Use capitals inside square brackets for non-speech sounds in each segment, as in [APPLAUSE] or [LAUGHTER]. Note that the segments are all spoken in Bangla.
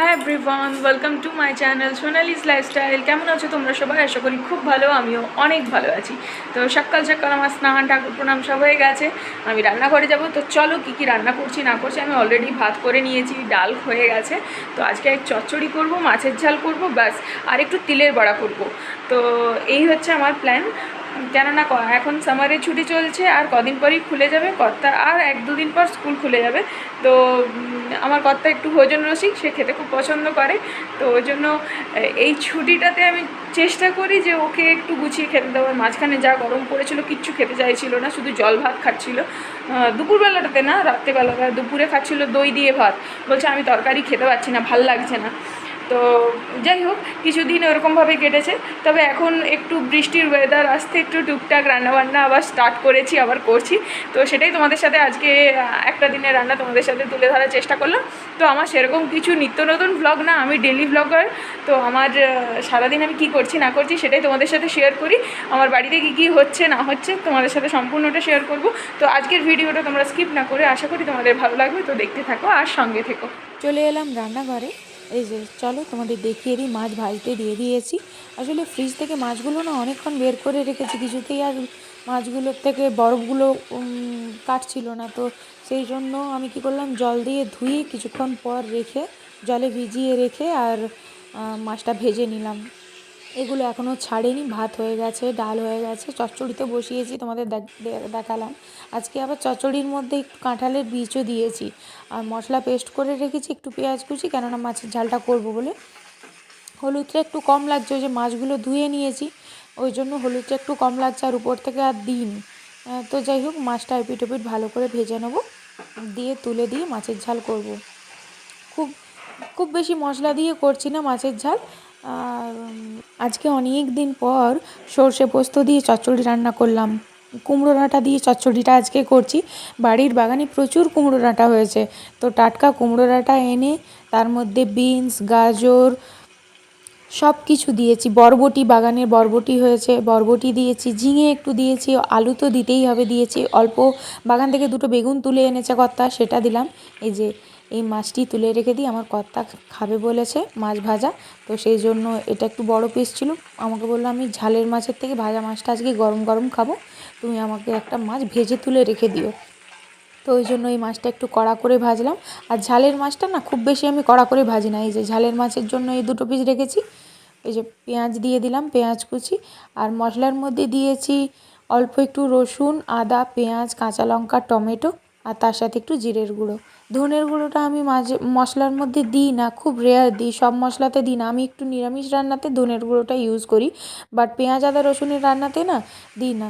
Hi everyone welcome to my channel Sonali's lifestyle কেমন আছো তোমরা সবাই? আশা করি খুব ভালো, আমিও অনেক ভালো আছি। তো সকাল সকাল আমার স্নান, ঠাকুর প্রণাম সব হয়ে গেছে। আমি রান্নাঘরে যাব। তো চলো কী কী রান্না করছি, না করছি, আমি অলরেডি ভাত করে নিয়েছি, ডাল হয়ে গেছে। তো আজকে এক চচ্চড়ি করব, মাছের ঝাল করব, ব্যাস। আর একটু তিলের বড়া করব। তো এই হচ্ছে আমার প্ল্যান কেননা এখন সামারের ছুটি চলছে, আর কদিন পরই খুলে যাবে। কর্তা আর এক দুদিন পর স্কুল খুলে যাবে। তো আমার কর্তা একটু ভোজন রসিক, সে খেতে খুব পছন্দ করে। তো ওই জন্য এই ছুটিটাতে আমি চেষ্টা করি যে ওকে একটু গুছিয়ে খেতে দেওয়ার। মাঝখানে যা গরম পড়েছিল, কিচ্ছু খেতে চাইছিল না, শুধু জল ভাত খাচ্ছিল। দুপুরবেলাটাতে না রাত্রেবেলাটা দুপুরে খাচ্ছিল দই দিয়ে ভাত। বলছে, আমি তরকারি খেতে পারছি না, ভালো লাগছে না। তো যাই হোক, কিছুদিন ওরকমভাবে কেটেছে। তবে এখন একটু বৃষ্টির ওয়েদার আসতে একটু টুকটাক রান্নাবান্না আবার স্টার্ট করেছি, আবার করছি। তো সেটাই তোমাদের সাথে আজকে একটা দিনের রান্না তোমাদের সাথে তুলে ধরার চেষ্টা করলাম। তো আমার সেরকম কিছু নিত্য নতুন ব্লগ না, আমি ডেলি ব্লগার তো আমার সারাদিন আমি কী করছি, না করছি সেটাই তোমাদের সাথে শেয়ার করি। আমার বাড়িতে কী কী হচ্ছে, না হচ্ছে তোমাদের সাথে সম্পূর্ণটা শেয়ার করব। তো আজকের ভিডিওটা তোমরা স্কিপ না করে, আশা করি তোমাদের ভালো লাগবে। তো দেখতে থাকো আর সঙ্গে থেকো। চলে এলাম রান্নাঘরে। এই যে, চলো তোমাদের দেখিয়ে দিই, মাছ ভাজতে দিয়ে দিয়েছি। আসলে ফ্রিজ থেকে মাছগুলো না অনেকক্ষণ বের করে রেখেছি, কিছুতেই আর মাছগুলোর থেকে বরফগুলো কাটছিল না। তো সেই জন্য আমি কি করলাম, জল দিয়ে ধুয়ে কিছুক্ষণ পর রেখে, জলে ভিজিয়ে রেখে আর মাছটা ভেজে নিলাম। এগুলো এখনও ছাড়েনি। ভাত হয়ে গেছে, ডাল হয়ে গেছে, চচ্চড়িতে বসিয়েছি, তোমাদের দেখ- দেখালাম। আজকে আবার চচ্চড়ির মধ্যে একটু কাঁঠালের বীজও দিয়েছি। আর মশলা পেস্ট করে রেখেছি, একটু পেঁয়াজ কুচি, কেননা মাছের ঝালটা করব বলে। হলুদটা একটু কম লাগছে, ওই যে মাছগুলো ধুয়ে নিয়েছি, ওই জন্য হলুদটা একটু কম লাগছে, আর উপর থেকে আর দিন তো যাই হোক, মাছটা এপিট ওপিট ভালো করে ভেজে নেব, দিয়ে তুলে দিয়ে মাছের ঝাল করব। খুব খুব বেশি মশলা দিয়ে করছি না মাছের ঝাল আর আজকে অনেক দিন পর সর্ষে পোস্ত দিয়ে চচ্চড়ি রান্না করলাম। কুমড়ো ডাঁটা দিয়ে চচ্চড়িটা আজকে করছি। বাড়ির বাগানে প্রচুর কুমড়ো ডাঁটা হয়েছে। তো টাটকা কুমড়ো ডাঁটা এনে তার মধ্যে বিনস, গাজর সব কিছু দিয়েছি। বরবটি বাগানে বরবটি হয়েছে। বরবটি দিয়েছি, ঝিঙে একটু দিয়েছি, আলু তো দিতেই হবে দিয়েছি। অল্প বাগান থেকে দুটো বেগুন তুলে এনেছে কর্তা, সেটা দিলাম। এই যে এই মাছটি তুলে রেখে দিই। আমার কর্তা খাবে বলেছে মাছ ভাজা। তো সেই জন্য এটা একটু বড় পিস ছিল। আমাকে বলল, আমি ঝালের মাছের থেকে ভাজা মাছটা আজকে গরম গরম খাব। তুমি আমাকে একটা মাছ ভেজে তুলে রেখে দিও। তো ওই জন্য এই মাছটা একটু কড়া করে ভাজলাম। আর ঝালের মাছটা না, খুব বেশি আমি কড়া করে ভাজি না। এই যে ঝালের মাছের জন্য এই দুটো পিস রেখেছি। এই যে পেঁয়াজ দিয়ে দিলাম, পেঁয়াজ কুচি। আর মশলার মধ্যে দিয়েছি অল্প একটু রসুন, আদা, পেঁয়াজ, কাঁচা লঙ্কা, টমেটো। আর তার সাথে একটু জিরের গুঁড়ো। ধনের গুঁড়োটা আমি মাঝে, মশলার মধ্যে দিই না, খুব রেয়ার দিই, সব মশলাতে দিই না। আমি একটু নিরামিষ রান্নাতে ধনের গুঁড়োটা ইউজ করি বাট পেঁয়াজ, আদা, রসুনের রান্নাতে না দিই না।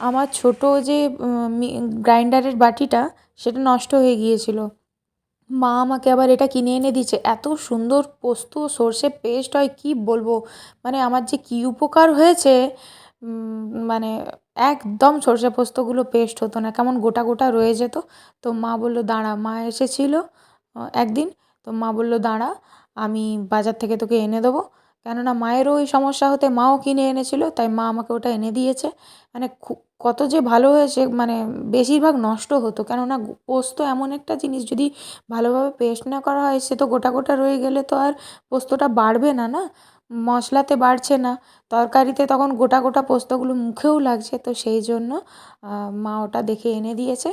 আমার ছোট যে গ্রাইন্ডারের বাটিটা, সেটা নষ্ট হয়ে গিয়েছিল। মা আমাকে আবার এটা কিনে এনে দিয়েছে, এত সুন্দর পোস্ত, সর্ষে পেস্ট হয়, কি বলব? মানে আমার যে কী উপকার হয়েছে মানে একদম সর্ষে পোস্তগুলো পেস্ট হতো না, কেমন গোটা গোটা রয়ে যেত। তো মা বলল, দাঁড়া, মা এসেছিল একদিন। তো মা বলল, দাঁড়া, আমি বাজার থেকে তোকে এনে দেবো। কেননা মায়েরও ওই সমস্যা হতে মাও কিনে এনেছিল, তাই মা আমাকে ওটা এনে দিয়েছে। মানে কত যে ভালো হয়েছে মানে বেশিরভাগ নষ্ট হতো। কেননা পোস্ত এমন একটা জিনিস, যদি ভালোভাবে পেস্ট না করা হয়, সে তো গোটা গোটা রয়ে গেলে তো আর পোস্তটা বাড়বে না না? মশলাতে বাড়ছে না। তরকারিতে তখন গোটা গোটা পোস্তগুলো মুখেও লাগছে। তো সেই জন্য মা ওটা দেখে এনে দিয়েছে।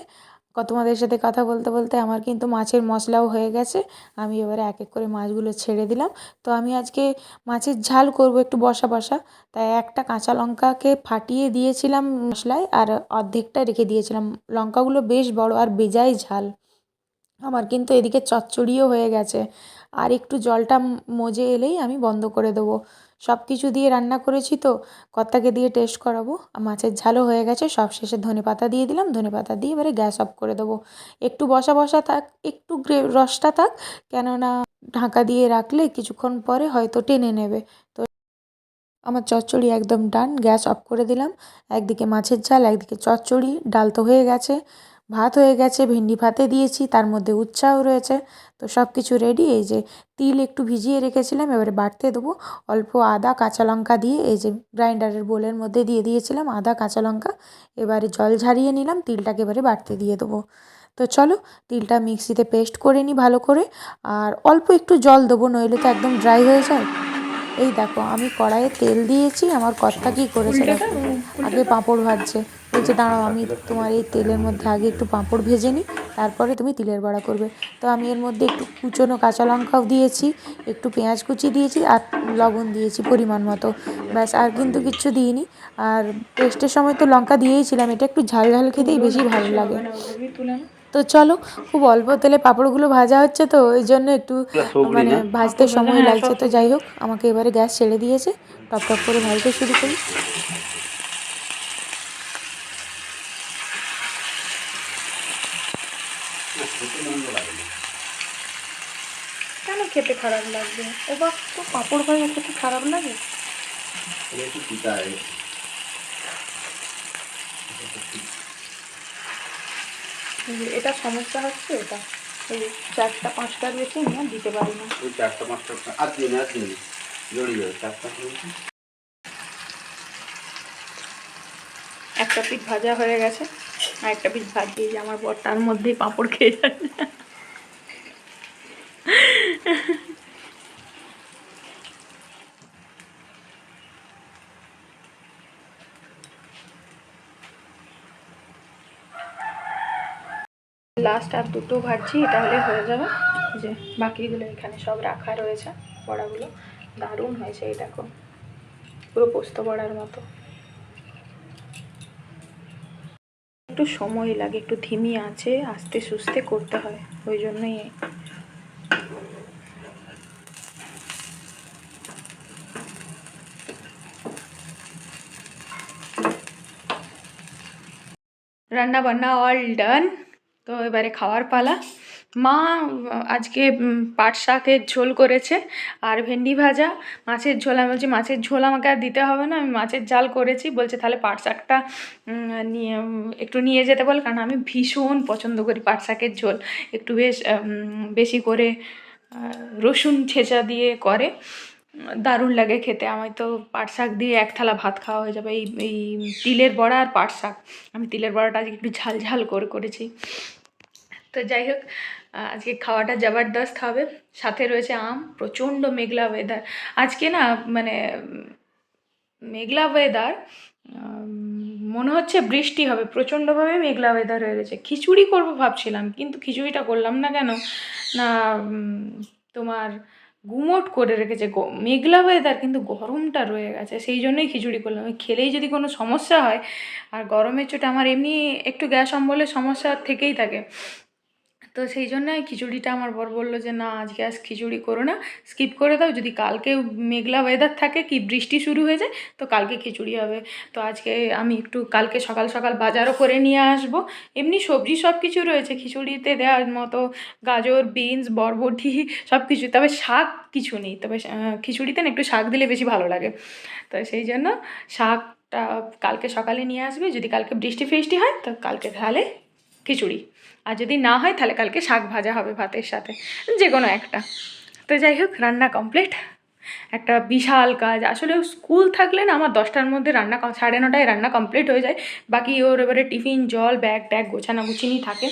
তোমাদের সাথে কথা বলতে বলতে আমার কিন্তু মাছের মশলাও হয়ে গেছে। আমি এবারে এক এক করে মাছগুলো ছেড়ে দিলাম। তো আমি আজকে মাছের ঝাল করব একটু বসা বসা। তাই একটা কাঁচা লঙ্কাকে ফাটিয়ে দিয়েছিলাম মশলায় আর অর্ধেকটা রেখে দিয়েছিলাম। লঙ্কাগুলো বেশ বড় আর বেজায় ঝাল। আমার কিন্তু এদিকে চচ্চড়িও হয়ে গেছে। আর একটু জলটা মজে এলেই আমি বন্ধ করে দেবো। সব কিছু দিয়ে রান্না করেছি তো, কর্তাকে দিয়ে টেস্ট করাবো। মাছের ঝালও হয়ে গেছে সব শেষে ধনে পাতা দিয়ে দিলাম। ধনে পাতা দিয়ে এবারে গ্যাস অফ করে দেবো। একটু বসা বসা থাক, একটু গ্রে, রসটা থাক, কেননা ঢাকা দিয়ে রাখলে কিছুক্ষণ পরে হয়তো টেনে নেবে। তো আমার চচ্চড়ি একদম ডান, গ্যাস অফ করে দিলাম। একদিকে মাছের ঝাল, একদিকে চচ্চড়ি, ডাল তো হয়ে গেছে। ভাত হয়ে গেছে ভেন্ডি ভাতে দিয়েছি তার মধ্যে উচ্ছাও রয়েছে। তো সব কিছু রেডি এই যে তিল একটু ভিজিয়ে রেখেছিলাম এবারে বাটতে দেবো। অল্প আদা কাঁচা লঙ্কা দিয়ে এই যে গ্রাইন্ডারের বোলের মধ্যে দিয়ে দিয়েছিলাম আদা কাঁচা লঙ্কা। এবারে জল ঝারিয়ে নিলাম তিলটাকে এবারে বাটতে দিয়ে দেবো। তো চলো তিলটা মিক্সিতে পেস্ট করে নিই ভালো করে। আর অল্প একটু জল দেবো নইলে তো একদম ড্রাই হয়ে যায়। এই দেখো আমি কড়াইয়ে তেল দিয়েছি আমার কর্তা কী করেছে আগে পাঁপড় ভাজছে। বলছে, দাঁড়াও, আমি তোমার এই তেলের মধ্যে আগে একটু পাঁপড় ভেজে নিই, তারপরে তুমি তিলের বড়া করবে। তো আমি এর মধ্যে একটু কুচনো কাঁচা লঙ্কাও দিয়েছি, একটু পেঁয়াজ কুচি দিয়েছি আর লবণ দিয়েছি পরিমাণ মতো। ব্যাস, আর কিন্তু কিচ্ছু দিইনি। আর পেস্টের সময় তো লঙ্কা দিয়েইছিলাম, এটা একটু ঝাল ঝাল খেতেই বেশি ভালো লাগে। তো চলো, খুব অল্প তেলে পাঁপড়গুলো ভাজা হচ্ছে তো, ওই জন্য একটু মানে ভাজতে সময় লাগছে। তো যাই হোক, আমাকে এবারে গ্যাস ছেড়ে দিয়েছে। টপ টপ করে ভাজতে শুরু করি কেন খেতে খারাপ লাগবে। ও বা তো পাঁপড় ভাজা খেতে খারাপ লাগে? একটু এটা সমস্যা হচ্ছে এটা। এই চারটা পাঁচটার বেশি না দিতে পারি না। ওই চারটা পাঁচটা আর দিন আর দিন জড়িয়ে যাবে চারটা একটা পিঠ ভাজা হয়ে গেছে আর একটা পিঠ ভাজিয়ে আমার বর তার মধ্যেই পাঁপড় খেয়ে যাচ্ছে লাস্ট আর দুটো ভাজছি তাহলে হয়ে যাবে। যে বাকিগুলো এখানে সব রাখা রয়েছে, বড়াগুলো। দারুণ হয়েছে এই দেখো, পুরো পোস্ত বড়ার মতো। একটু সময় লাগে, একটু ধিমি আছে, আস্তে সুস্তে করতে হয়, ওই জন্যই। রান্না বান্না অল ডান তো এবারে খাওয়ার পালা। মা, আজকে পাট শাকের ঝোল করেছে, আর ভেন্ডি ভাজা। মাছের ঝোল, আমি বলছি, মাছের ঝোল আমাকে আর দিতে হবে না, আমি মাছের জাল করেছি। বলছে, তাহলে পাট শাকটা নিয়ে একটু নিয়ে যেতে বল, কারণ আমি ভীষণ পছন্দ করি পাট শাকের ঝোল। একটু বেশ বেশি করে রসুন ছেঁচা দিয়ে করে। দারুণ লাগে খেতে। আমি তো পাট শাক দিয়ে এক থালা ভাত খাওয়া হয়ে যাবে। এই এই তিলের বড়া আর পাট শাক। আমি তিলের বড়াটা আজকে একটু ঝাল ঝাল করে করেছি। তো যাই হোক আজকে খাওয়াটা জবরদস্ত হবে। সাথে রয়েছে আম, প্রচণ্ড মেঘলা ওয়েদার আজকে না মানে মেঘলা ওয়েদার মনে হচ্ছে বৃষ্টি হবে, প্রচণ্ডভাবে মেঘলা ওয়েদার হয়ে গেছে খিচুড়ি করব ভাবছিলাম, কিন্তু খিচুড়িটা করলাম না কেন? না তোমার গুমোট করে রেখেছে। মেঘলা ওয়েদার কিন্তু গরমটা রয়ে গেছে, সেই জন্যই খিচুড়ি করলাম। খেলেই যদি কোনো সমস্যা হয়, আর গরমের চোটে আমার এমনি একটু গ্যাস অম্বলের সমস্যা থেকেই থাকে। তো সেই জন্য খিচুড়িটা আমার বর বলল যে, না, আজকে আজ খিচুড়ি করো না। স্কিপ করে দাও। যদি কালকে মেঘলা ওয়েদার থাকে, কি বৃষ্টি শুরু হয়ে যায়, তো কালকে খিচুড়ি হবে। তো আজকে আমি একটু কালকে সকাল সকাল বাজারও করে নিয়ে আসব। এমনি সবজি সব কিছু রয়েছে। খিচুড়িতে দেওয়ার মতো গাজর বিনস বরবটি সব কিছু তবে শাক কিছু নেই। তবে খিচুড়িতে না একটু শাক দিলে বেশি ভালো লাগে। তো সেই জন্য শাকটা কালকে সকালে নিয়ে আসবে। যদি কালকে বৃষ্টি ফৃষ্টি হয়, তো কালকে তাহলে খিচুড়ি। আর যদি না হয়, তাহলে কালকে শাক ভাজা হবে ভাতের সাথে যে কোনো একটা। তো যাই হোক, রান্না কমপ্লিট একটা বিশাল কাজ। আসলে স্কুল থাকলে না, আমার দশটার মধ্যে রান্না সাড়ে নটায় রান্না কমপ্লিট হয়ে যায়। বাকি ওর এবারে টিফিন, জল, ব্যাগ ট্যাগ গোছানো গুছিনি থাকে।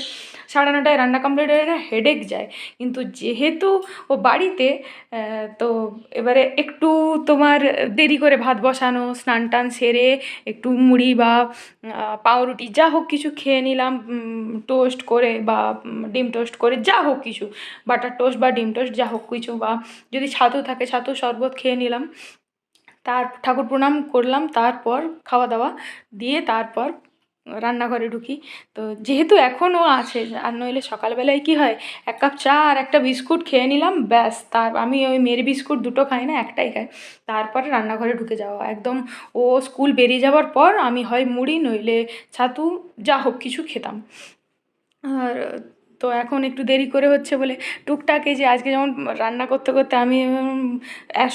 সাড়ে নটায় রান্না কমপ্লিট হয়ে না হেডেক যায়। কিন্তু যেহেতু ও বাড়িতে তো এবারে একটু তোমার দেরি করে ভাত বসানো, স্নান টান সেরে একটু মুড়ি বা পাউরুটি যা হোক কিছু খেয়ে নিলাম টোস্ট করে বা ডিম টোস্ট করে যা হোক কিছু বাটার টোস্ট বা ডিম টোস্ট যা হোক কিছু বা, যদি ছাতু থাকে ছাতু শরবত খেয়ে নিলাম। তার, ঠাকুর প্রণাম করলাম, তারপর খাওয়া দাওয়া দিয়ে তারপর রান্নাঘরে ঢুকি। তো যেহেতু এখনও আছে, আর নইলে সকালবেলায় কি হয়, এক কাপ চা আর একটা বিস্কুট খেয়ে নিলাম, ব্যাস। তার, আমি ওই মেয়ের বিস্কুট দুটো খাই না, একটাই খাই। তারপরে রান্নাঘরে ঢুকে যাওয়া। একদম ও স্কুল বেরিয়ে যাওয়ার পর আমি হয় মুড়ি, নইলে ছাতু, যা হোক কিছু খেতাম। আর তো এখন একটু দেরি করে হচ্ছে বলে টুকটাক এই যে আজকে যেমন রান্না করতে করতে আমি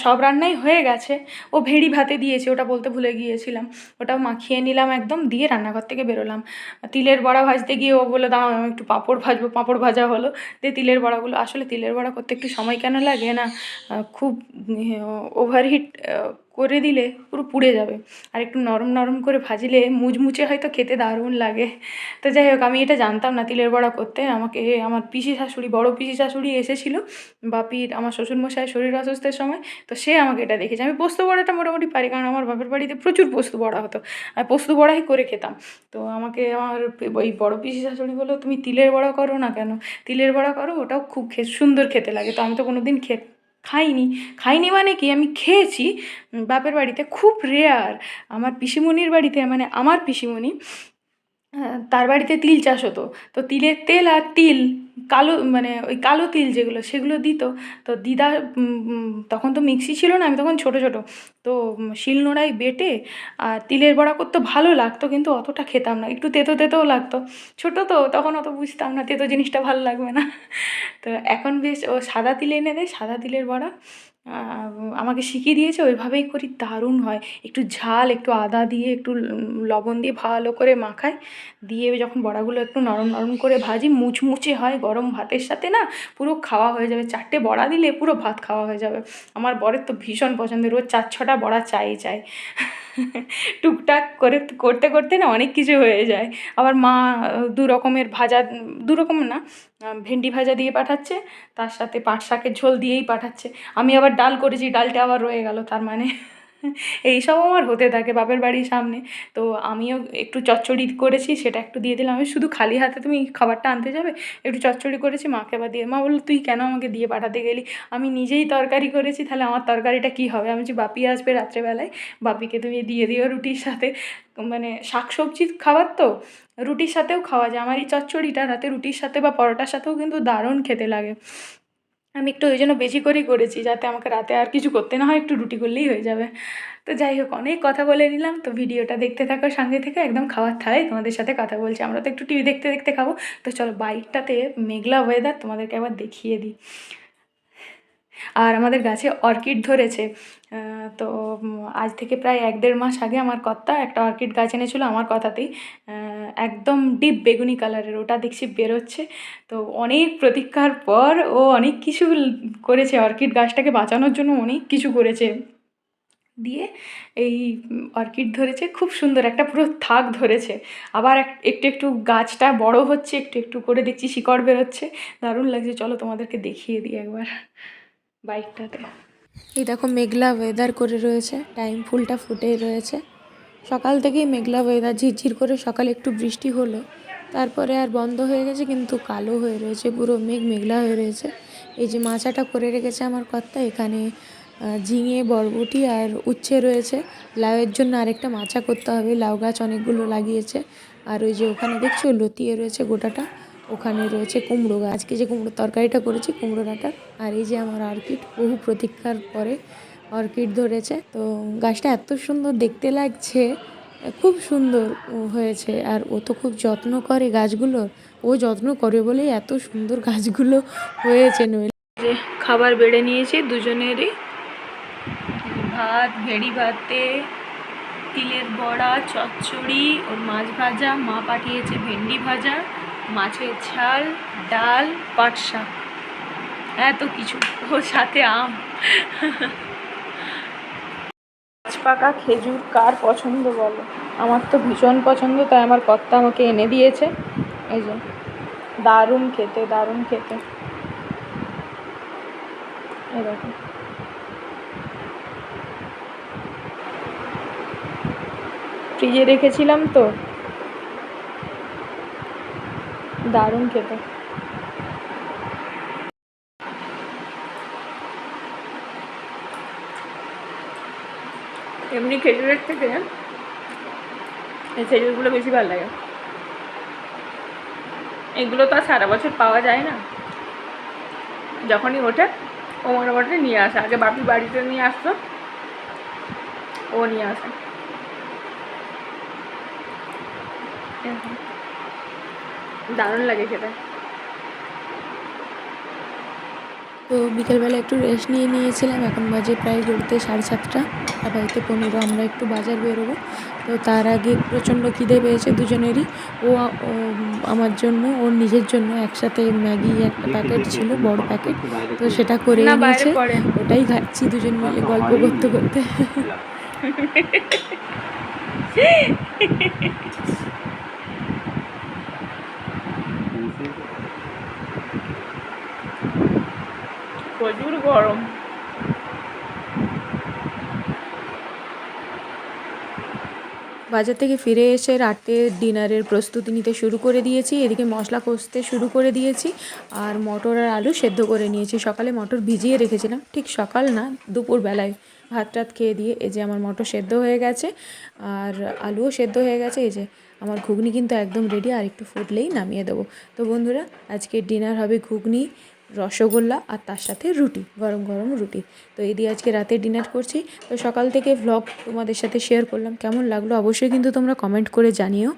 সব রান্নাই হয়ে গেছে। ও ভেড়ি ভাতে দিয়েছে, ওটা বলতে ভুলে গিয়েছিলাম। ওটাও মাখিয়ে নিলাম একদম, দিয়ে রান্নাঘর থেকে বেরোলাম। তিলের বড়া ভাজতে গিয়ে ও বলে দাঁড়াও, আমি একটু পাঁপড় ভাজবো, পাঁপড় ভাজা হলো। দিয়ে তিলের বড়াগুলো, আসলে তিলের বড়া করতে একটু সময় কেন লাগে না? খুব ওভারহিট করে দিলে পুরো পুড়ে যাবে। আর একটু নরম নরম করে ভাজলে মুচমুচে হয়তো খেতে দারুণ লাগে। তো যাই হোক, আমি এটা জানতাম না তিলের বড়া করতে। আমাকে আমার পিসি শাশুড়ি, বড় পিসি শাশুড়ি এসেছিল বাপির, আমার শ্বশুরমশাই শরীর অসুস্থের সময়। তো সে আমাকে এটা দেখেছে। আমি পোস্ত বড়াটা মোটামুটি পারি, কারণ আমার বাপের বাড়িতে প্রচুর পোস্ত বড়া হতো। আমি পোস্ত বড়াই করে খেতাম। তো আমাকে আমার ওই বড় পিসি শাশুড়ি বলল, তুমি তিলের বড়া করো না কেন? তিলের বড়া করো, ওটাও খুব সুন্দর খেতে লাগে। তো আমি তো কোনো দিন খে খাইনি। খাইনি মানে কি? আমি খেয়েছি বাপের বাড়িতে, খুব রেয়ার আমার পিসিমণির বাড়িতে মানে আমার পিসিমণি তার বাড়িতে তিল চাষ হতো। তো তিলের তেল আর তিল, কালো মানে ওই কালো তিল যেগুলো, সেগুলো দিত। তো দিদা তখন তো মিক্সি ছিল না, আমি তখন ছোট ছোট। তো শিলনোড়ায় বেটে, আর তিলের বড়া করতে ভালো লাগতো, কিন্তু অতটা খেতাম না। একটু তেতো, তেতোও লাগতো। ছোট তো, তখন অত বুঝতাম না, তেতো জিনিসটা ভালো লাগবে না। তো এখন বেশ, ও সাদা তিল এনে দেয়, সাদা তিলের বড়া। আমাকে শিখিয়ে দিয়েছে, ওইভাবেই করি, দারুণ হয়। একটু ঝাল, একটু আদা দিয়ে একটু লবণ দিয়ে ভালো করে মাখাই। দিয়ে যখন বড়াগুলো একটু নরম নরম করে ভাজি, মুচমুচে হয় গরম ভাতের সাথে না, পুরো খাওয়া হয়ে যাবে। চারটে বড়া দিলে পুরো ভাত খাওয়া হয়ে যাবে। আমার বরের তো ভীষণ পছন্দের রোজ চার ছটা বড়া চাই চাই। টুকটাক করে করতে করতে না অনেক কিছু হয়ে যায়। আবার মা দু রকমের ভাজা, দু রকম না, ভেন্ডি ভাজা দিয়ে পাঠাচ্ছে, তার সাথে পাট শাকের ঝোল দিয়েই পাঠাচ্ছে। আমি আবার ডাল করেছি, ডালটা আবার রয়ে গেল, তার মানে [LAUGHS] এইসব আমার হতে থাকে বাপের বাড়ির সামনে। তো আমিও একটু চচ্চড়ি করেছি, সেটা একটু দিয়ে দিলাম। আমি শুধু খালি হাতে তুমি খাবারটা আনতে যাবে? একটু চচ্চড়ি করেছি, মাকে আবার দিয়ে মা বলল, তুই কেন আমাকে দিয়ে পাঠাতে গেলি? আমি নিজেই তরকারি করেছি, তাহলে আমার তরকারিটা কী হবে? আমি যে বাপি আসবে রাত্রেবেলায়। বাপিকে তুমি দিয়ে দিও রুটির সাথে। মানে শাক সবজি খাবার তো, রুটির সাথেও খাওয়া যায়। আমার এই চচ্চড়িটা রাতে রুটির সাথে বা পরোটার সাথেও কিন্তু দারুণ খেতে লাগে। আমি একটু ওই জন্য বেশি করেই করেছি, যাতে আমাকে রাতে আর কিছু করতে না হয়, একটু রুটি করলেই হয়ে যাবে। তো যাই হোক, অনেক কথা বলে নিলাম। তো ভিডিওটা দেখতে থাকো, সঙ্গে থেকে, একদম খাওয়ার থালায় তোমাদের সাথে কথা বলছি। আমরা তো একটু টিভি দেখতে দেখতে খাব। তো চলো বাইকটাতে মেঘলা ওয়েদার তোমাদেরকে একবার দেখিয়ে দিই। আর আমাদের গাছে অর্কিড ধরেছে। তো আজ থেকে প্রায় এক দেড় মাস আগে আমার কর্তা একটা অর্কিড গাছ এনেছিল আমার কথাতেই। একদম ডিপ বেগুনি কালারের, ওটা দেখছি বেরোচ্ছে। তো অনেক প্রতীক্ষার পর ও অনেক কিছু করেছে অর্কিড গাছটাকে বাঁচানোর জন্য, অনেক কিছু করেছে। দিয়ে এই অর্কিড ধরেছে, খুব সুন্দর একটা পুরো থাক ধরেছে। আবার এক- একটু একটু গাছটা বড় হচ্ছে, একটু একটু করে দেখছি শিকড় বেরোচ্ছে। দারুণ লাগছে, চলো তোমাদেরকে দেখিয়ে দিই একবার। বাইকটাতে এই দেখো মেঘলা ওয়েদার করে রয়েছে টাইম ফুলটা ফুটে রয়েছে। সকাল থেকেই মেঘলা ওয়েদার ঝিরঝির করে সকালে একটু বৃষ্টি হলো, তারপরে আর বন্ধ হয়ে গেছে, কিন্তু কালো হয়ে রয়েছে, পুরো মেঘ মেঘলা হয়ে রয়েছে। এই যে মাচাটা করে রেখেছে আমার কর্তা, এখানে ঝিঙে, বরবটি আর উচ্ছে রয়েছে। লাউয়ের জন্য আরেকটা মাচা করতে হবে, লাউ গাছ অনেকগুলো লাগিয়েছে। আর ওই যে ওখানে দেখছ লতিয়ে রয়েছে গোটাটা ওখানে রয়েছে কুমড়ো গাছ। আজকে যে কুমড়ো তরকারিটা করেছি, কুমড়ো ডাঁটার আর এই যে আমার অর্কিড, বহু প্রতীক্ষার পরে অর্কিড ধরেছে। তো গাছটা এত সুন্দর দেখতে লাগছে, খুব সুন্দর হয়েছে আর ও তো খুব যত্ন করে গাছগুলোর। ও যত্ন করে বলেই এত সুন্দর গাছগুলো হয়েছে নইলে। যে খাবার বেড়ে নিয়েছে দুজনেরই। ভাত, ভেড়ি ভাতে, তিলের বড়া, চচ্চড়ি, ওর মাছ ভাজা, মা পাঠিয়েছে ভেন্ডি ভাজা। মাছের ঝাল, ডাল, পাট শাক। এত কিছু। ওর সাথে আম। পাকা খেজুর কার পছন্দ বলো? আমার তো ভীষণ পছন্দ, তাই আমার কর্তা আমাকে এনে দিয়েছে। এই যে, দারুণ খেতে দারুণ খেতে। দেখো। ফ্রিজে রেখেছিলাম তো। দারুণ খেতে। এমনি খেজুরের থেকে এই খেজুরগুলো বেশি ভালো লাগে। এগুলো তো আর সারা বছর পাওয়া যায় না। যখনই ওঠে, ও করতে নিয়ে আসে। আগে বাপি বাড়িতে নিয়ে আসতো, ও নিয়ে আসে। দারুণ লাগে খেতে। তো বিকেলবেলা একটু রেস্ট নিয়ে নিয়েছিলাম এখন বাজে প্রায় ঘুরতে সাড়ে সাতটা। বাড়িতে পনেরো আমরা একটু বাজার বেরোবো। তো তার আগে প্রচণ্ড খিদে পেয়েছে দুজনেরই। ও আমার জন্য ওর নিজের জন্য একসাথে ম্যাগি একটা প্যাকেট ছিল বড় প্যাকেট তো সেটা করে না বাইরে এনেছে। পড়ে। ওটাই খাচ্ছি দুজন মিলে গল্প করতে করতে। [LAUGHS] প্রচুর গরম। বাজার থেকে ফিরে এসে রাতের ডিনারের প্রস্তুতি নিতে শুরু করে দিয়েছি। এদিকে মশলা কষতে শুরু করে দিয়েছি আর মটর আর আলু সেদ্ধ করে নিয়েছি। সকালে মটর ভিজিয়ে রেখেছিলাম। ঠিক সকাল না, দুপুর বেলায়। ভাত টাত খেয়ে দিয়ে এই যে আমার মটর সেদ্ধ হয়ে গেছে আর আলুও সেদ্ধ হয়ে গেছে। এই যে আমার ঘুগনি কিন্তু একদম রেডি আর একটু ফুটলেই নামিয়ে দেবো। তো বন্ধুরা আজকে ডিনার হবে ঘুগনি। রসগোল্লা আর তার সাথে রুটি, গরম গরম রুটি। তো এই দিয়ে আজকে রাতে ডিনার করছি। তো সকাল থেকে ভ্লগ তোমাদের সাথে শেয়ার করলাম। কেমন লাগল অবশ্যই কিন্তু তোমরা কমেন্ট করে জানিও।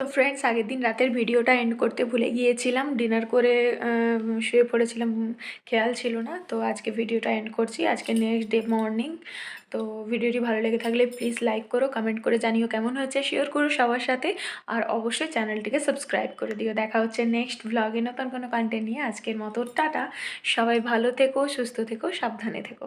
তো ফ্রেন্ডস আগের দিন রাতের ভিডিওটা এন্ড করতে ভুলে গিয়েছিলাম। ডিনার করে শুয়ে পড়েছিলাম খেয়াল ছিল না। তো আজকে ভিডিওটা এন্ড করছি। আজকে নেক্সট ডে মর্নিং তো ভিডিওটি ভালো লেগে থাকলে প্লিজ লাইক করো কমেন্ট করে জানিও কেমন হয়েছে শেয়ার করো সবার সাথে। আর অবশ্যই চ্যানেলটিকে সাবস্ক্রাইব করে দিও। দেখা হচ্ছে নেক্সট ভ্লগে নতুন কোনো কন্টেন্ট নিয়ে। আজকের মতো টাটা। সবাই ভালো থেকো, সুস্থ থেকো, সাবধানে থেকো।